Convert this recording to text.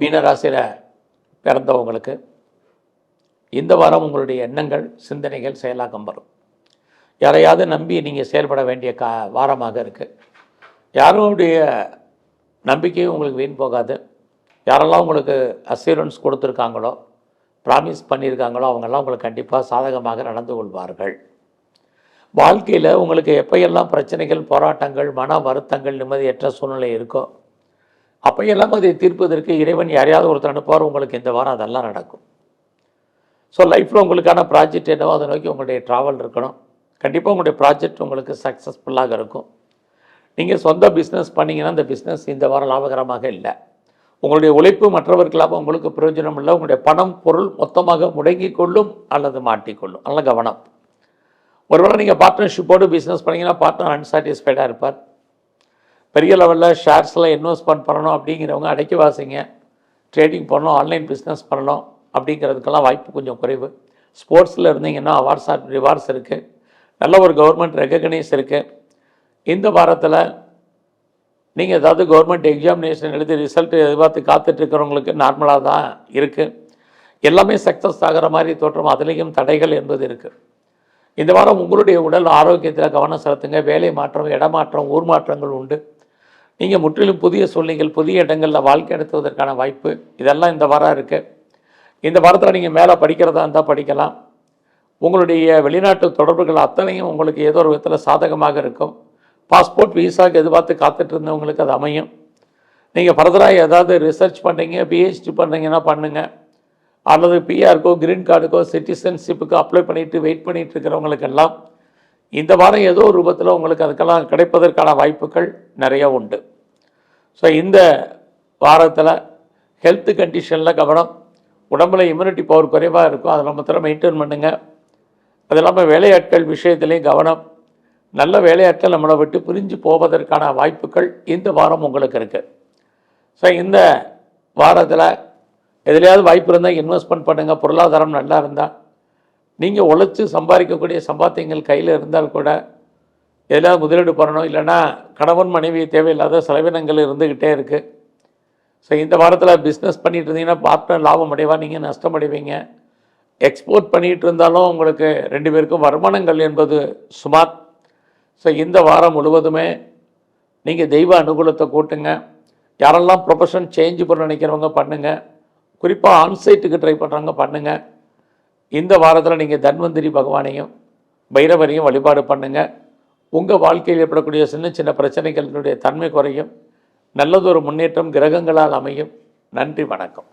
மீனராசியில் பிறந்தவங்களுக்கு இந்த வாரம் உங்களுடைய எண்ணங்கள் சிந்தனைகள் செயலாக்கம் வரும். யாரையாவது நம்பி நீங்கள் செயல்பட வேண்டிய கா வாரமாக இருக்குது யாருடைய நம்பிக்கையும் உங்களுக்கு வீண் போகாது. யாரெல்லாம் உங்களுக்கு அசூரன்ஸ் கொடுத்துருக்காங்களோ ப்ராமிஸ் பண்ணியிருக்காங்களோ அவங்கெல்லாம் உங்களுக்கு கண்டிப்பாக சாதகமாக நடந்து கொள்வார்கள். வாழ்க்கையில் உங்களுக்கு எப்பையெல்லாம் பிரச்சனைகள் போராட்டங்கள் மன வருத்தங்கள் நிம்மதியற்ற சூழ்நிலை இருக்கோ அப்பையெல்லாம் அதை தீர்ப்பதற்கு இறைவன் யாரையாவது ஒருத்தர் அனுப்புவார் உங்களுக்கு இந்த வாரம் அதெல்லாம் நடக்கும். ஸோ லைஃப்பில் உங்களுக்கான ப்ராஜெக்ட் என்னவோ அதை நோக்கி உங்களுடைய ட்ராவல் இருக்கணும். கண்டிப்பாக உங்களுடைய ப்ராஜெக்ட் உங்களுக்கு சக்ஸஸ்ஃபுல்லாக இருக்கும். நீங்கள் சொந்த பிஸ்னஸ் பண்ணிங்கன்னா அந்த பிஸ்னஸ் இந்த வாரம் லாபகரமாக இல்லை. உங்களுடைய உழைப்பு மற்றவர்களாக உங்களுக்கு பிரயோஜனம் இல்லை. உங்களுடைய பணம் பொருள் மொத்தமாக முடங்கிக் கொள்ளும் அல்லது மாட்டிக்கொள்ளும் நல்ல கவனம். ஒருவேளை நீங்கள் பார்ட்னர்ஷிப்போடு பிஸ்னஸ் பண்ணீங்கன்னா பார்ட்னர் அன்சாட்டிஸ்ஃபைடாக இருப்பார். பெரிய லெவலில் ஷேர்ஸில் இன்வெஸ்ட்மெண்ட் பண்ணணும் அப்படிங்கிறவங்க அடைக்கி வாசிங்க. ட்ரேடிங் பண்ணணும் ஆன்லைன் பிஸ்னஸ் பண்ணணும் அப்படிங்கிறதுக்கெல்லாம் வாய்ப்பு கொஞ்சம் குறைவு. ஸ்போர்ட்ஸில் இருந்தீங்கன்னா அவார்ட்ஸ் ஆர் ரிவார்ட்ஸ் இருக்குது நல்ல ஒரு கவர்மெண்ட் ரெகக்னைஸ் இருக்குது இந்த வாரத்தில் நீங்கள் ஏதாவது கவர்மெண்ட் எக்ஸாமினேஷன் எழுதி ரிசல்ட் எதிர்பார்த்து காத்துட்ருக்கிறவங்களுக்கு நார்மலாக தான் இருக்குது எல்லாமே சக்ஸஸ் ஆகிற மாதிரி தோற்றம் அதுலேயும் தடைகள் என்பது இருக்குது இந்த வாரம் உங்களுடைய உடல் ஆரோக்கியத்தில் கவனம் செலுத்துங்க. வேலை மாற்றம் இடமாற்றம் ஊர் மாற்றங்கள் உண்டு. நீங்கள் முற்றிலும் புதிய சூழ்நிலைகள் புதிய இடங்களில் வாழ்க்கை நடத்துவதற்கான வாய்ப்பு இதெல்லாம் இந்த வாரம் இருக்குது இந்த வாரத்தில் நீங்கள் மேலே படிக்கிறதா இருந்தால் படிக்கலாம். உங்களுடைய வெளிநாட்டு தொடர்புகள் அத்தனையும் உங்களுக்கு ஏதோ ஒரு விதத்தில் சாதகமாக இருக்கும். பாஸ்போர்ட் விசாக்கு எதிர்பார்த்து காத்துட்டு இருந்தவங்களுக்கு அது அமையும். நீங்கள் ஃபர்தராக ஏதாவது ரிசர்ச் பண்ணுறீங்க பிஹெச்டி பண்ணுறீங்கன்னா பண்ணுங்கள் அல்லது பிஆருக்கோ கிரீன் கார்டுக்கோ சிட்டிசன்ஷிப்புக்கோ அப்ளை பண்ணிவிட்டு வெயிட் பண்ணிகிட்டு இருக்கிறவங்களுக்கெல்லாம் இந்த வாரம் ஏதோ ஒரு ரூபத்தில் உங்களுக்கு அதுக்கெல்லாம் கிடைப்பதற்கான வாய்ப்புகள் நிறையா உண்டு. ஸோ இந்த வாரத்தில் ஹெல்த் கண்டிஷனில் கவனம் உடம்புல இம்யூனிட்டி பவர் குறைவாக இருக்கும். அதை நம்ம திறம் மெயின்டைன் பண்ணுங்கள் அது இல்லாமல் வேலையாட்கள் விஷயத்துலேயும் கவனம். நல்ல வேலையாட்கள் நம்மளை விட்டு பிரிஞ்சு போவதற்கான வாய்ப்புகள் இந்த வாரம் உங்களுக்கு இருக்குது ஸோ இந்த வாரத்தில் எதுலையாவது வாய்ப்பு இருந்தால் இன்வெஸ்ட்மெண்ட் பண்ணுங்கள் பொருளாதாரம் நல்லா இருந்தால் நீங்கள் உழைச்சி சம்பாதிக்கக்கூடிய சம்பாத்தியங்கள் கையில் இருந்தால் கூட எதாவது முதலீடு பண்ணணும்? இல்லைன்னா கணவன் மனைவி தேவையில்லாத செலவினங்கள் இருந்துக்கிட்டே இருக்குது ஸோ இந்த வாரத்தில் பிஸ்னஸ் பண்ணிட்டு இருந்தீங்கன்னா பார்ட்னர் லாபம் அடைவா? நீங்கள் நஷ்டம் அடைவீங்க. எக்ஸ்போர்ட் பண்ணிகிட்டு இருந்தாலும் உங்களுக்கு ரெண்டு பேருக்கும் வருமானங்கள் என்பது சுமார். ஸோ இந்த வாரம் முழுவதுமே நீங்கள் தெய்வ அனுகூலத்தை கூட்டுங்க. யாரெல்லாம் ப்ரொஃபஷன் சேஞ்ச் பண்ண நினைக்கிறவங்க பண்ணுங்கள் குறிப்பாக ஆன்சைட்டுக்கு ட்ரை பண்ணுறவங்க பண்ணுங்கள் இந்த வாரத்தில் நீங்கள் தன்வந்திரி பகவானையும் பைரவரையும் வழிபாடு பண்ணுங்கள் உங்கள் வாழ்க்கையில் ஏற்படக்கூடிய சின்ன சின்ன பிரச்சனைகளினுடைய தன்மை குறையும். நல்லதொரு முன்னேற்றம் கிரகங்களால் அமையும். நன்றி வணக்கம்.